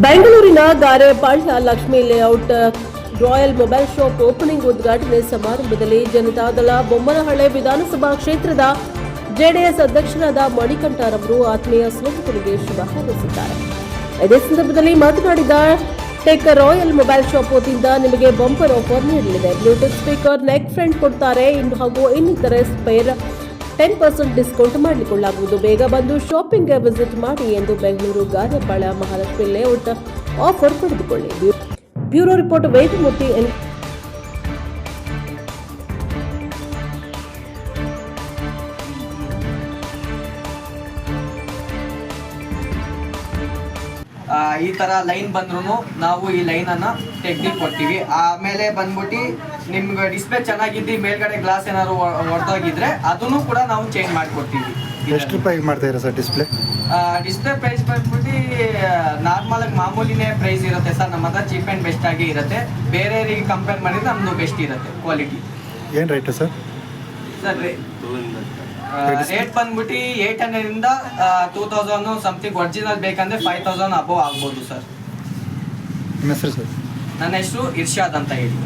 ಬೆಂಗಳೂರಿನ Garepalya Lakshmi layout, royal mobile shop opening ಉದ್ಘಾಟನೆ ಸಮಾರಂಭದಲ್ಲಿ ಜನತಾದಳ ಬೊಮ್ಮನಹಳ್ಳಿ ವಿಧಾನಸಭಾ ಕ್ಷೇತ್ರದ ಜೆಡಿಎಸ್ ಅಧ್ಯಕ್ಷರಾದ ಮಣಿಕಂಠರವರು ಆತ್ಮೀಯ ಸ್ನೇಹಿತರಿಗೆ ಶುಭ ಹಾರೈಸಿದ್ದಾರೆ. ಇದೇ ಸಂದರ್ಭದಲ್ಲಿ ಮಾತನಾಡಿದ ಟೆಕ್ ರಾಯಲ್ ಮೊಬೈಲ್ ಶಾಪ್ ವತಿಯಿಂದ ನಿಮಗೆ ಬಂಪರ್ ಆಫರ್ ನೀಡಲಿದೆ. ಬ್ಲೂಟೂತ್ ಸ್ಪೀಕರ್ ನೆಕ್ ಫ್ರೆಂಡ್ ಕೊಡ್ತಾರೆ. ಹಾಗೂ ಇನ್ನಿತರ ಸ್ಪೇರ್ ಟೆನ್ ಪರ್ಸೆಂಟ್ ಡಿಸ್ಕೌಂಟ್ ಮಾಡಿಕೊಳ್ಳಲಾಗುವುದು ಬೇಗ ಬಂದು ಶಾಪಿಂಗ್ಗೆ ವಿಸಿಟ್ ಮಾಡಿ ಎಂದು ಬೆಂಗಳೂರು ಗಾದೆಪಾಳ ಮಹಾಲಕ್ಷ್ಮಿ ಲೇಔಟ್ ಆಫರ್ ಪಡೆದುಕೊಳ್ಳಿ. Bu- bureau report Vedamurthy N. ಈ ತರ ಲೈನ್ ಬಂದ್ರು ನಾವು ಈ ಲೈನ್ ಅನ್ನ ತೆಗ್ದು ಕೊಡ್ತೀವಿ. ಆಮೇಲೆ ಬಂದ್ಬಿಟ್ಟು ನಿಮ್ಗೆ ಡಿಸ್ಪ್ಲೇ ಚೆನ್ನಾಗಿದ್ದು ಮೇಲ್ಗಡೆ ಗ್ಲಾಸ್ ಏನಾದ್ರು ಹೊಡೆದೋಗಿದ್ರೆ ಅದನ್ನು ಕೂಡ ನಾವು ಚೇಂಜ್ ಮಾಡ್ಕೊಡ್ತೀವಿ. ಎಷ್ಟು ರೂಪಾಯಿಗೆ ಮಾಡ್ತಾ ಇರೋ ಸರ್ ಡಿಸ್ಪ್ಲೇ ಡಿಸ್ಪ್ಲೇ ಪ್ರೈಸ್ ಬಂದ್ಬಿಟ್ಟು ನಾರ್ಮಲ್ ಆಗಿ ಮಾಮೂಲಿನೇ ಪ್ರೈಸ್ ಇರುತ್ತೆ ಸರ್. ನಮ್ಮ ಹತ್ರ ಚೀಪ್ ಆ್ಯಂಡ್ ಬೆಸ್ಟ್ ಆಗಿ ಇರುತ್ತೆ. ಬೇರೆಯವರಿಗೆ ಕಂಪೇರ್ ಮಾಡಿದ್ರೆ ನಮ್ಮದು ಬೆಸ್ಟ್ ಇರುತ್ತೆ ಕ್ವಾಲಿಟಿ ಏನು ರೇಟು ಸರ್? ಸರ್ ರೇಟ್ ಬಂದ್ಬಿಟ್ಟು ಏಟ್ ಹಂಡ್ರೆಡ್ ಇಂದ ಟೂ ತೌಸಂಡ್ ಸಮಥಿಂಗ್ ಒರಿಜಿನಲ್ ಬೇಕಂದ್ರೆ ಫೈವ್ ತೌಸಂಡ್ ಅಬೋವ್ ಆಗ್ಬೋದು ಸರ್ ನನ್ನ ಹೆಸರು ಇರ್ಷಾದ್ ಅಂತ ಹೇಳಿ.